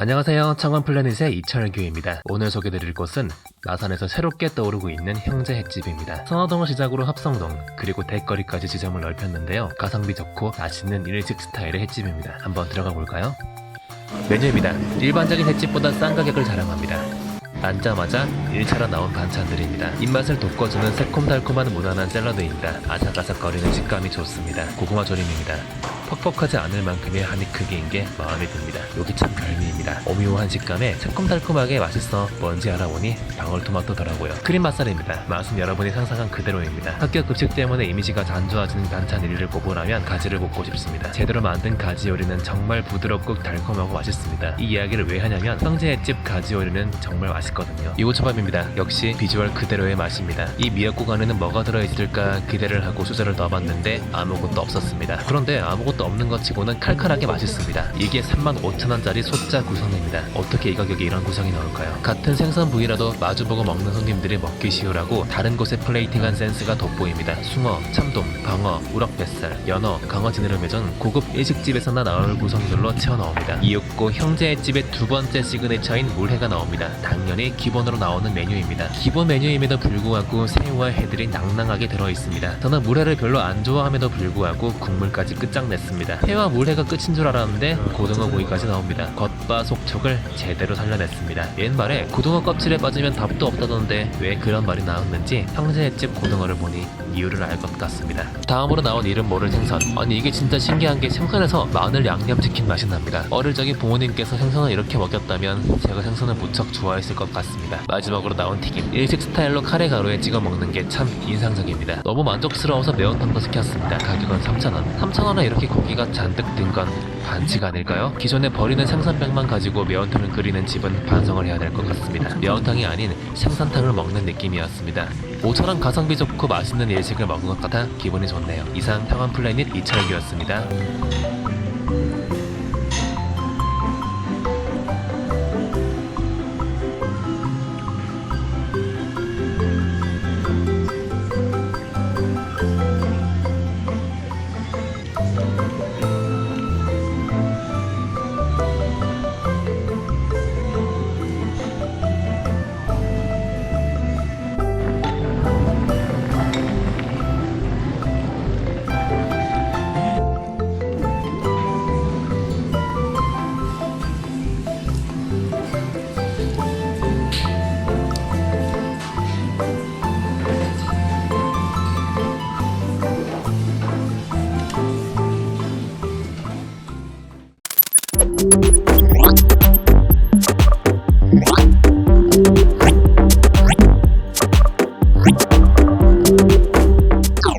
안녕하세요. 창원 플래닛의 이철규입니다. 오늘 소개드릴 곳은 나산에서 새롭게 떠오르고 있는 형제 횟집입니다. 선화동을 시작으로 합성동 그리고 대거리까지 지점을 넓혔는데요. 가성비 좋고 맛있는 일식 스타일의 횟집입니다. 한번 들어가 볼까요? 메뉴입니다. 일반적인 횟집보다 싼 가격을 자랑합니다. 앉자마자 1차로 나온 반찬들입니다. 입맛을 돋궈주는 새콤달콤한 무난한 샐러드입니다. 아삭아삭거리는 식감이 좋습니다. 고구마 조림입니다. 퍽퍽하지 않을 만큼의 한입 크기인 게 마음에 듭니다. 여기 참 별미입니다. 오묘한 식감에 새콤달콤하게 맛있어 뭔지 알아보니 방울토마토더라고요. 크림 맛살입니다. 맛은 여러분이 상상한 그대로입니다. 학교 급식 때문에 이미지가 안 좋아지는 반찬 1위를 꼽으라면 가지를 꼽고 싶습니다. 제대로 만든 가지 요리는 정말 부드럽고 달콤하고 맛있습니다. 이 이야기를 왜 하냐면 형제 횟집 가지 요리는 정말 맛있거든요. 이호초밥입니다. 역시 비주얼 그대로의 맛입니다. 이 미역국 안에는 뭐가 들어있을까 기대를 하고 수저를 넣어봤는데 아무것도 없었습니다. 그런데 아무것도 없는 것 치고는 칼칼하게 맛있습니다. 이게 35,000원짜리 소자 구성입니다. 어떻게 이 가격에 이런 구성이 나올까요? 같은 생선 부위라도 마주보고 먹는 손님들이 먹기 쉬우라고 다른 곳에 플레이팅한 센스가 돋보입니다. 숭어, 참돔, 방어, 우럭뱃살, 연어, 강어 지느러미 전 고급 일식집에서나 나올 구성들로 채워 넣습니다. 이윽고 형제의 집의 두 번째 시그니처인 물회가 나옵니다. 당연히 기본으로 나오는 메뉴입니다. 기본 메뉴임에도 불구하고 새우와 해들이 낭낭하게 들어 있습니다. 저는 물회를 별로 안 좋아함에도 불구하고 국물까지 끝장냈습니다. 회와 물회가 끝인 줄 알았는데 고등어 구이까지 나옵니다. 겉바속촉을 제대로 살려냈습니다. 옛말에 고등어 껍질에 빠지면 답도 없다던데 왜 그런 말이 나왔는지 형제의 집 고등어를 보니 이유를 알 것 같습니다. 다음으로 나온 이름 모를 생선. 아니 이게 진짜 신기한 게 생선에서 마늘 양념 치킨 맛이 납니다. 어릴 적에 부모님께서 생선을 이렇게 먹였다면 제가 생선을 무척 좋아했을 것 같습니다. 마지막으로 나온 튀김. 일식 스타일로 카레 가루에 찍어 먹는 게 참 인상적입니다. 너무 만족스러워서 매운탕도 시켰습니다. 가격은 3,000원. 3,000원에 이렇게 고기가 잔뜩 든 건 반칙 아닐까요? 기존에 버리는 생선백만 가지고 매운탕을 끓이는 집은 반성을 해야 될 것 같습니다. 매운탕이 아닌 생선탕을 먹는 느낌이었습니다. 모처럼 가성비 좋고 맛있는 일식을 먹은 것 같아 기분이 좋네요. 이상 평안 플래닛 이철규였습니다.